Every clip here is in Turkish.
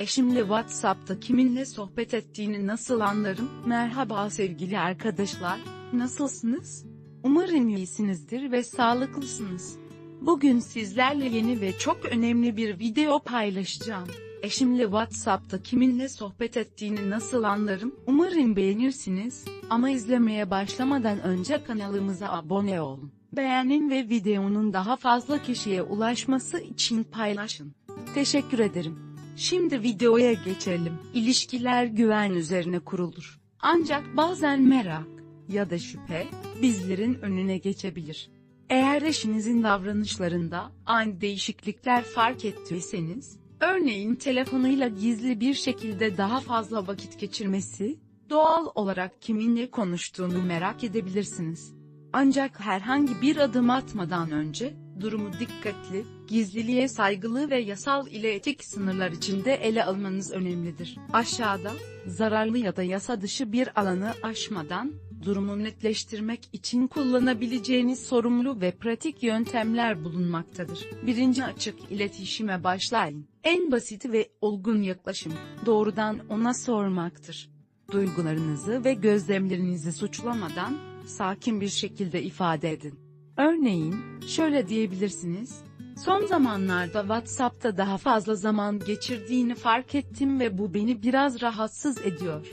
Eşimle WhatsApp'ta kiminle sohbet ettiğini nasıl anlarım? Merhaba sevgili arkadaşlar, nasılsınız? Umarım iyisinizdir ve sağlıklısınız. Bugün sizlerle yeni ve çok önemli bir video paylaşacağım. Eşimle WhatsApp'ta kiminle sohbet ettiğini nasıl anlarım? Umarım beğenirsiniz. Ama izlemeye başlamadan önce kanalımıza abone olun. Beğenin ve videonun daha fazla kişiye ulaşması için paylaşın. Teşekkür ederim. Şimdi videoya geçelim. İlişkiler güven üzerine kurulur. Ancak bazen merak ya da şüphe bizlerin önüne geçebilir. Eğer eşinizin davranışlarında ani değişiklikler fark ettiyseniz, örneğin telefonuyla gizli bir şekilde daha fazla vakit geçirmesi, doğal olarak kiminle konuştuğunu merak edebilirsiniz. Ancak herhangi bir adım atmadan önce, durumu dikkatli, gizliliğe saygılı ve yasal ile etik sınırlar içinde ele almanız önemlidir. Aşağıda, zararlı ya da yasa dışı bir alanı aşmadan, durumu netleştirmek için kullanabileceğiniz sorumlu ve pratik yöntemler bulunmaktadır. Birinci açık iletişime başlayın. En basit ve olgun yaklaşım, doğrudan ona sormaktır. Duygularınızı ve gözlemlerinizi suçlamadan, sakin bir şekilde ifade edin. Örneğin, şöyle diyebilirsiniz, Son zamanlarda WhatsApp'ta daha fazla zaman geçirdiğini fark ettim ve bu beni biraz rahatsız ediyor.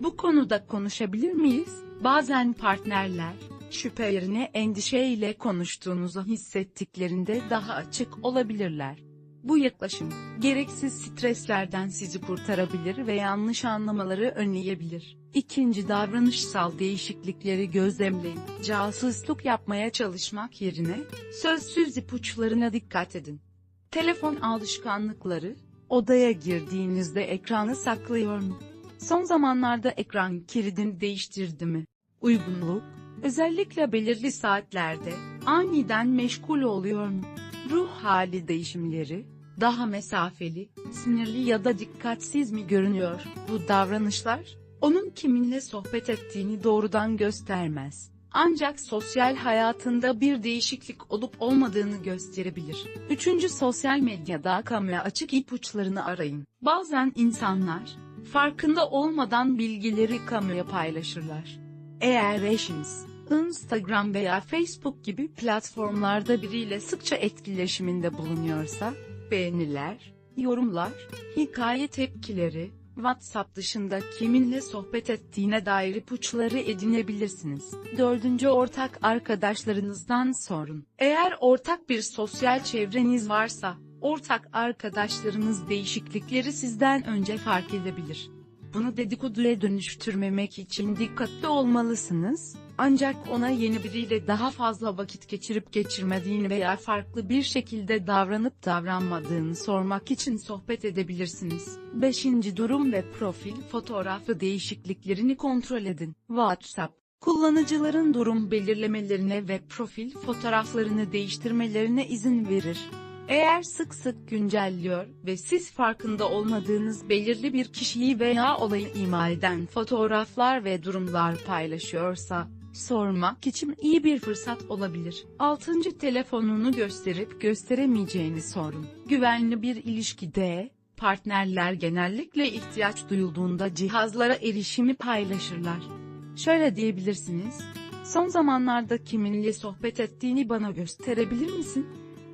Bu konuda konuşabilir miyiz? Bazen partnerler, şüphe yerine endişeyle konuştuğunuzu hissettiklerinde daha açık olabilirler. Bu yaklaşım, gereksiz streslerden sizi kurtarabilir ve yanlış anlamaları önleyebilir. İkinci davranışsal değişiklikleri gözlemleyin. Casusluk yapmaya çalışmak yerine, sözsüz ipuçlarına dikkat edin. Telefon alışkanlıkları, odaya girdiğinizde ekranı saklıyor mu? Son zamanlarda ekran kilidini değiştirdi mi? Uygunluk, özellikle belirli saatlerde, aniden meşgul oluyor mu? Ruh hali değişimleri, daha mesafeli, sinirli ya da dikkatsiz mi görünüyor? Bu davranışlar, onun kiminle sohbet ettiğini doğrudan göstermez. Ancak sosyal hayatında bir değişiklik olup olmadığını gösterebilir. Üçüncü sosyal medyada kamera açık ipuçlarını arayın. Bazen insanlar, farkında olmadan bilgileri kamuya paylaşırlar. Eğer eşiniz, Instagram veya Facebook gibi platformlarda biriyle sıkça etkileşiminde bulunuyorsa, beğeniler, yorumlar, hikaye tepkileri, WhatsApp dışında kiminle sohbet ettiğine dair ipuçları edinebilirsiniz. Dördüncü ortak arkadaşlarınızdan sorun. Eğer ortak bir sosyal çevreniz varsa, ortak arkadaşlarınız değişiklikleri sizden önce fark edebilir. Bunu dedikoduya dönüştürmemek için dikkatli olmalısınız, ancak ona yeni biriyle daha fazla vakit geçirip geçirmediğini veya farklı bir şekilde davranıp davranmadığını sormak için sohbet edebilirsiniz. 5. Durum ve profil fotoğrafı değişikliklerini kontrol edin. WhatsApp Kullanıcıların durum belirlemelerine ve profil fotoğraflarını değiştirmelerine izin verir. Eğer sık sık güncelliyor ve siz farkında olmadığınız belirli bir kişiyi veya olayı ima eden fotoğraflar ve durumlar paylaşıyorsa, sormak için iyi bir fırsat olabilir. 6. Telefonunu gösterip gösteremeyeceğini sorun. Güvenli bir ilişkide, partnerler genellikle ihtiyaç duyulduğunda cihazlara erişimi paylaşırlar. Şöyle diyebilirsiniz, son zamanlarda kiminle sohbet ettiğini bana gösterebilir misin?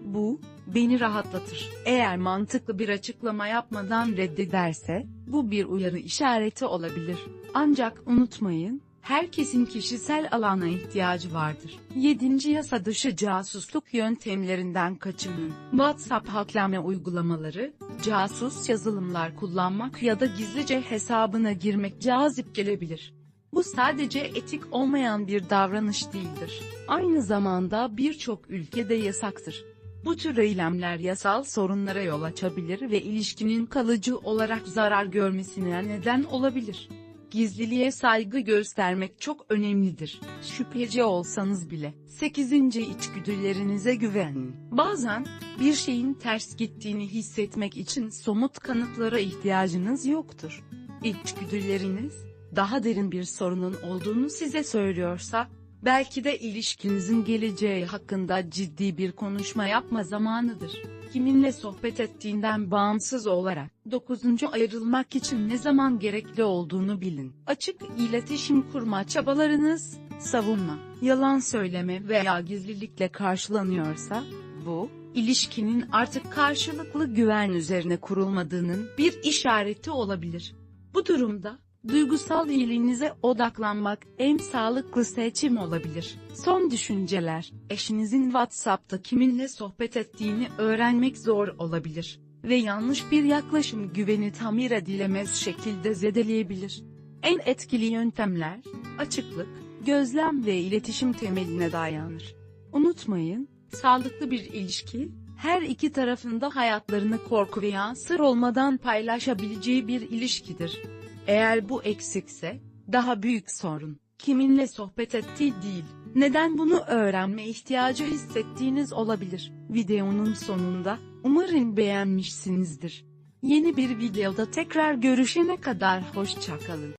Bu, beni rahatlatır. Eğer mantıklı bir açıklama yapmadan reddederse, bu bir uyarı işareti olabilir. Ancak unutmayın, herkesin kişisel alana ihtiyacı vardır. 7. Yasa dışı casusluk yöntemlerinden kaçının. WhatsApp haklame uygulamaları, casus yazılımlar kullanmak ya da gizlice hesabına girmek cazip gelebilir. Bu sadece etik olmayan bir davranış değildir. Aynı zamanda birçok ülkede yasaktır. Bu tür eylemler yasal sorunlara yol açabilir ve ilişkinin kalıcı olarak zarar görmesine neden olabilir. Gizliliğe saygı göstermek çok önemlidir. Şüpheci olsanız bile. 8. İçgüdülerinize güvenin. Bazen, bir şeyin ters gittiğini hissetmek için somut kanıtlara ihtiyacınız yoktur. İçgüdüleriniz, daha derin bir sorunun olduğunu size söylüyorsa, Belki de ilişkinizin geleceği hakkında ciddi bir konuşma yapma zamanıdır. Kiminle sohbet ettiğinden bağımsız olarak, 9. ayrılmak için ne zaman gerekli olduğunu bilin. Açık iletişim kurma çabalarınız, savunma, yalan söyleme veya gizlilikle karşılanıyorsa, bu, ilişkinin artık karşılıklı güven üzerine kurulmadığının bir işareti olabilir. Bu durumda, duygusal iyiliğinize odaklanmak en sağlıklı seçim olabilir. Son düşünceler, eşinizin WhatsApp'ta kiminle sohbet ettiğini öğrenmek zor olabilir ve yanlış bir yaklaşım güveni tamir edilemez şekilde zedeleyebilir. En etkili yöntemler, açıklık, gözlem ve iletişim temeline dayanır. Unutmayın, sağlıklı bir ilişki, her iki tarafında hayatlarını korku veya sır olmadan paylaşabileceği bir ilişkidir. Eğer bu eksikse, daha büyük sorun, kiminle sohbet ettiği değil, neden bunu öğrenme ihtiyacı hissettiğiniz olabilir. Videonun sonunda, umarım beğenmişsinizdir. Yeni bir videoda tekrar görüşene kadar hoşçakalın.